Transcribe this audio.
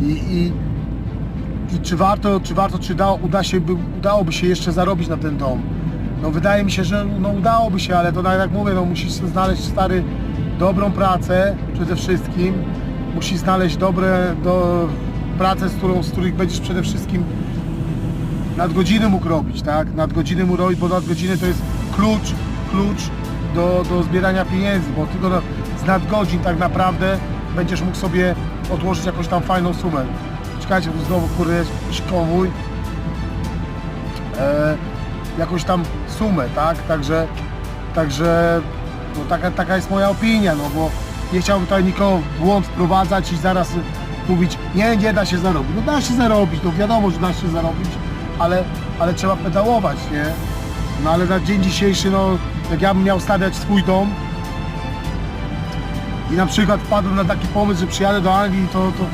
I, i, i czy warto, czy warto, czy da, uda się, by, udałoby się jeszcze zarobić na ten dom? No wydaje mi się, że no, udałoby się, ale to tak jak mówię, no musisz znaleźć stary dobrą pracę przede wszystkim. Musisz znaleźć dobre do, pracę, z którą, z których będziesz przede wszystkim nadgodziny mógł robić, tak? Nadgodziny mógł robić, bo nadgodziny to jest klucz, klucz do, do zbierania pieniędzy, bo tylko z nadgodzin tak naprawdę będziesz mógł sobie odłożyć jakąś tam fajną sumę. Czekajcie, tu znowu kurde jakiś konwój. E, jakąś tam sumę, tak? Także, także no taka, taka jest moja opinia, no bo nie chciałbym tutaj nikogo w błąd wprowadzać i zaraz mówić, nie, nie da się zarobić. No da się zarobić, no wiadomo, że da się zarobić, ale, ale trzeba pedałować, nie? No ale na dzień dzisiejszy, no jak ja bym miał stawiać swój dom i na przykład wpadłem na taki pomysł, że przyjadę do Anglii, to, to